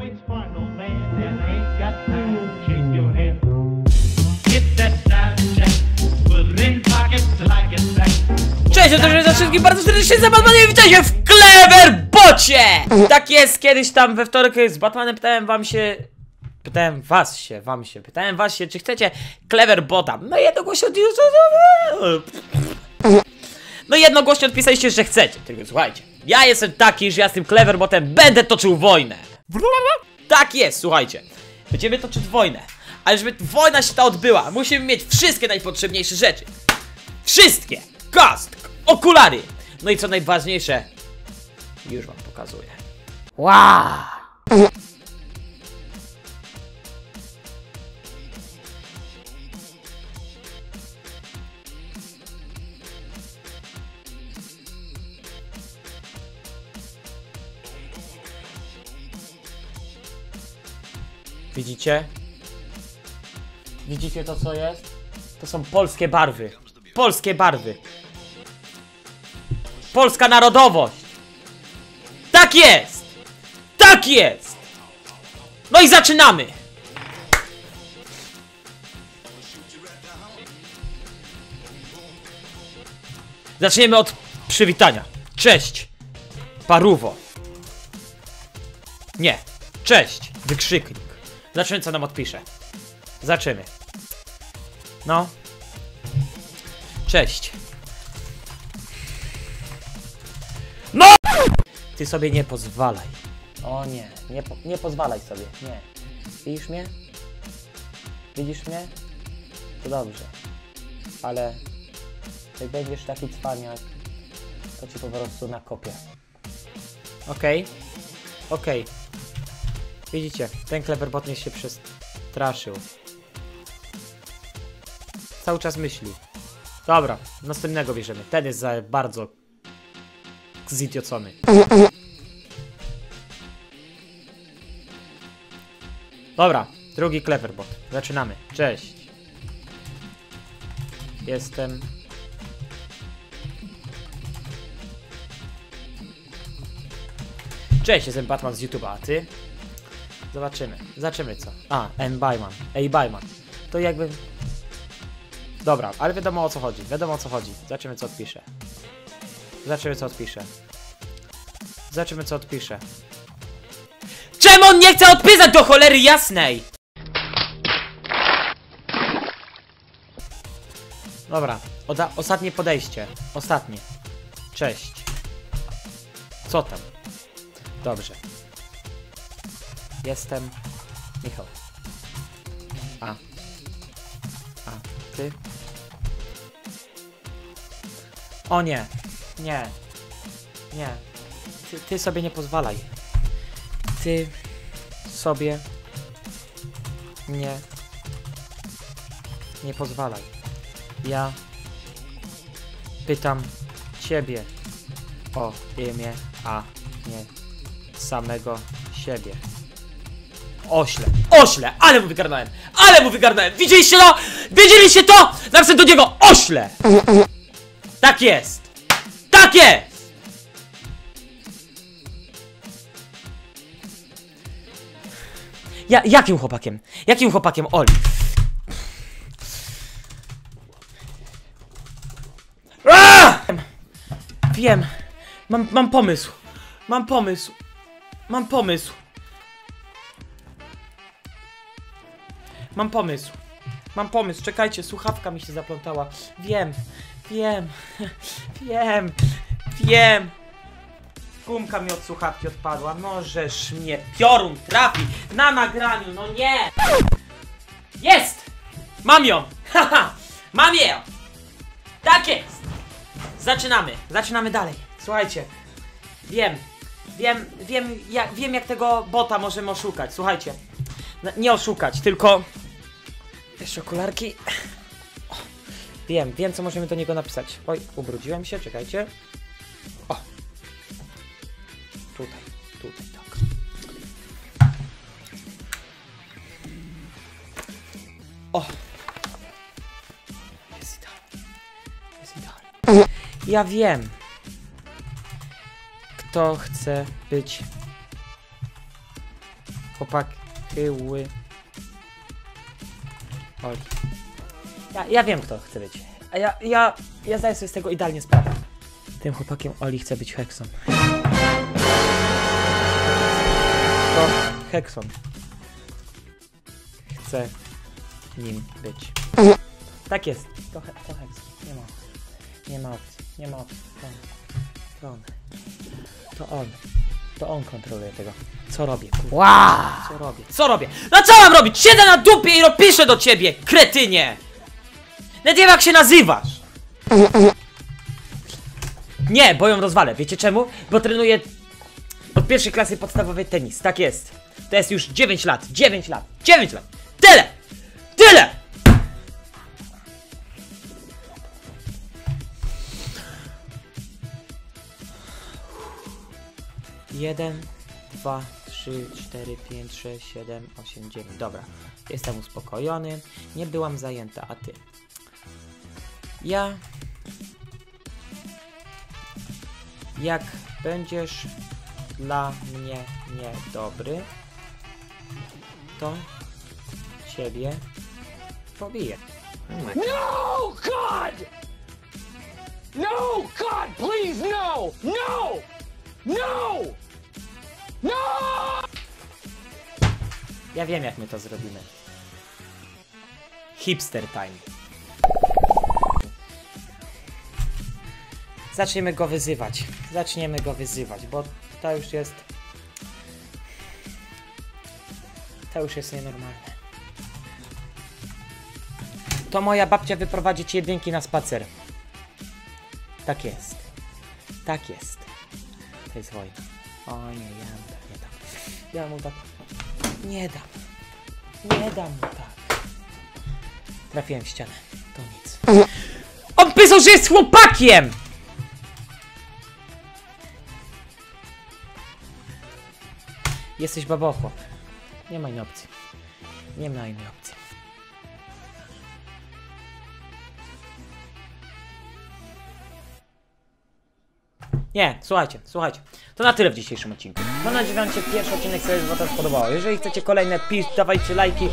waits for no man and ain't got time to shake your hand. Get that Snapchat, put it in pockets till I get back. Cześć, to za wszystkich bardzo serdecznie za Batmanem witajcie w Cleverbocie! Tak jest, kiedyś tam we wtorek z Batmanem pytałem wam się... Pytałem was się, wam się, pytałem was się, czy chcecie Cleverbota. No i jednogłośnie od... No i jednogłośnie odpisaliście, że chcecie. Tylko słuchajcie, ja jestem taki, że ja z tym Cleverbotem będę toczył wojnę. Tak jest, słuchajcie. Będziemy toczyć wojnę. Ale żeby wojna się ta odbyła, musimy mieć wszystkie najpotrzebniejsze rzeczy. Wszystkie! Kask! Okulary! No i co najważniejsze, już wam pokazuję. Wow! Widzicie? Widzicie to co jest? To są polskie barwy. Polskie barwy. Polska narodowość. Tak jest! Tak jest! No i zaczynamy! Zaczniemy od przywitania. Cześć! Paruwo. Nie. Cześć! Wykrzyknik. Zobaczymy co nam odpisze. Zaczynamy. No. Cześć. No! Ty sobie nie pozwalaj. O nie, nie, po, nie pozwalaj sobie, nie. Widzisz mnie? Widzisz mnie? To dobrze. Ale jak będziesz taki cwaniak, to ci po prostu nakopię. Okej. Okej. Widzicie, ten Cleverbot mnie się przestraszył. Cały czas myśli. Dobra, następnego bierzemy. Ten jest za bardzo zidiocony. Dobra, drugi Cleverbot. Zaczynamy. Cześć. Jestem... Cześć, jestem Batman z YouTube'a, a ty? Zobaczymy. Zobaczymy co. A, N. Byman. Ej, Byman. To jakby... Dobra, ale wiadomo o co chodzi. Wiadomo o co chodzi. Zobaczymy co odpisze. Zobaczymy co odpisze. Zobaczymy co odpisze. Czemu on nie chce odpisać do cholery jasnej? Dobra, oda ostatnie podejście. Ostatnie. Cześć. Co tam? Dobrze. Jestem Michał. A. A, ty? O nie. Nie. Nie. Ty, ty sobie nie pozwalaj. Ty sobie nie nie pozwalaj. Ja pytam ciebie o imię, a nie samego siebie. Ośle, ośle, ale mu wygarnąłem, ale mu wygarnąłem. Widzieliście to? Wiedzieliście to? Napisałem do niego ośle. Tak jest. Tak jest. Ja, jakim chłopakiem? Jakim chłopakiem, Oli? Wiem. Mam, mam pomysł. Mam pomysł. Mam pomysł. Mam pomysł. Mam pomysł. Czekajcie, słuchawka mi się zaplątała. Wiem. Wiem. Wiem. Wiem. Gumka mi od słuchawki odpadła. Możesz mnie piorun trafi na nagraniu. No nie. Jest. Mam ją. Haha. Mam ją. Tak jest. Zaczynamy. Zaczynamy dalej. Słuchajcie. Wiem. Wiem, wiem, jak, wiem jak tego bota możemy oszukać. Słuchajcie. No, nie oszukać, tylko... Jeszcze okularki. O, wiem, wiem co możemy do niego napisać. Oj, ubrudziłem się, czekajcie. O. Tutaj, tutaj, tak. O. Jest idealnie. Jest idealnie. Ja wiem. Kto chce być chłopak chyły. Oli. Ja, ja wiem, kto chce być. A ja, ja, ja zdaję sobie z tego idealnie sprawę. Tym chłopakiem Oli chce być Hekson. To Hekson. Chce nim być. Tak jest. To, he, to Hekson. Nie ma opcji. Nie ma opcji. Nie ma opcji. To on. To on. To on. To on kontroluje tego. Co robię? Kurwa. Co robię? Co robię? No co mam robić? Siedzę na dupie i piszę do ciebie, kretynie! Nawet nie wiem jak się nazywasz! Nie, bo ją rozwalę. Wiecie czemu? Bo trenuję od pierwszej klasy podstawowej tenis. Tak jest. To jest już 9 lat. 9 lat. 9 lat. Tyle! Tyle! Jeden, dwa, trzy, cztery, pięć, sześć, siedem, osiem, dziewięć. Dobra. Jestem uspokojony. Nie byłam zajęta, a ty? Ja Jak będziesz dla mnie niedobry, to ciebie pobiję. No, God! No, God, please! No! No! No! Ja wiem, jak my to zrobimy. Hipster time. Zaczniemy go wyzywać. Zaczniemy go wyzywać, bo to już jest. To już jest nienormalne. To moja babcia wyprowadzi ci jedynki na spacer. Tak jest. Tak jest. To jest wojna. O nie, ja mu tak dam. Ja mu tak nie dam. Nie dam tak. Trafiłem w ścianę. To nic. On pisał, że jest chłopakiem! Jesteś babochłop. Nie ma innej opcji. Nie ma innej opcji. Nie, słuchajcie, słuchajcie. To na tyle w dzisiejszym odcinku. Mam nadzieję, że Wam się pierwszy odcinek sobie z Was spodobało. Jeżeli chcecie kolejne, pisz, dawajcie lajki.